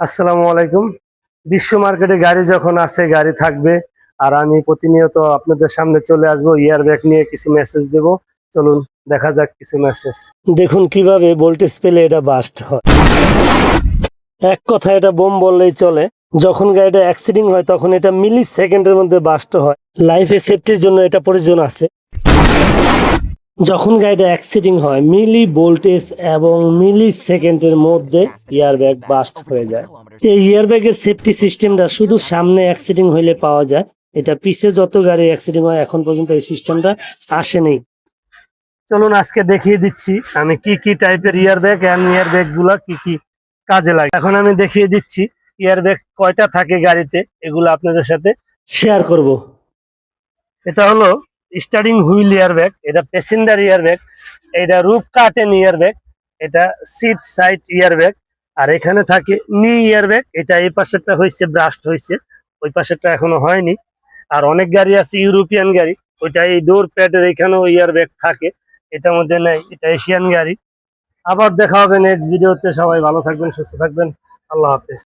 আসসালামু আলাইকুম। বিশ্ব মার্কেটে গাড়ি যখন আছে, গাড়ি থাকবে। আর আমি প্রতিনিয়ত আপনাদের সামনে চলে আসব ইয়ার ব্যাগ নিয়ে কিছু মেসেজ দেব। চলুন, দেখা যাক কিছু মেসেজ দেখুন কীভাবে ভোল্টেজ পেলে এটা বাস্ট হয়। এক কথা এটা বোম বললেই চলে। যখন গাড়িটা অ্যাক্সিডেন্ট হয়, তখন এটা মিলি সেকেন্ডের মধ্যে বাস্ট হয়। লাইফে সেফটির জন্য এটা প্রয়োজন আছে। যখন গাড়িটা অ্যাক্সিডেন্ট হয়, মিলি ভোল্টেজ এবং মিলি সেকেন্ডের মধ্যে ইয়ার ব্যাগ বাস্ট হয়ে যায়। এই ইয়ার ব্যাগের সেফটি সিস্টেমটা শুধু সামনে অ্যাক্সিডেন্ট হইলে পাওয়া যায়। এটা পিছে যত গাড়ি অ্যাক্সিডেন্ট হয়, এখন পর্যন্ত এই সিস্টেমটা আসেনি। চলুন আজকে দেখিয়ে দিচ্ছি, আমি কি কি টাইপের ইয়ার ব্যাগ অ্যান্ড ইয়ার ব্যাগগুলা কি কি কাজে লাগে। এখন আমি দেখিয়ে দিচ্ছি ইয়ার ব্যাগ কয়টা থাকে গাড়িতে, এগুলো আপনাদের সাথে শেয়ার করব। এটা হলো স্টার্টিং হুইল ইয়ার ব্যাগ এটা প্যাসেঞ্জার ইয়ার ব্যাগ এটা রুফ কার্টেন ইয়ার ব্যাগ এটা সিট সাইড ইয়ার ব্যাগ আর এখানে থাকে নি ইয়ার ব্যাগ এটা এই পাশেরটা হয়েছে ব্রাস্ট হয়েছে ওই পাশেরটা এখনও হয়নি। আর অনেক গাড়ি আছে ইউরোপিয়ান গাড়ি, ওইটা এই ডোর প্যাডের এখানেও ইয়ার ব্যাগ থাকে, এটার মধ্যে নেই, এটা এশিয়ান গাড়ি। আবার দেখা হবে নেক্সট ভিডিওতে সবাই ভালো থাকবেন, সুস্থ থাকবেন, আল্লাহ হাফেজ।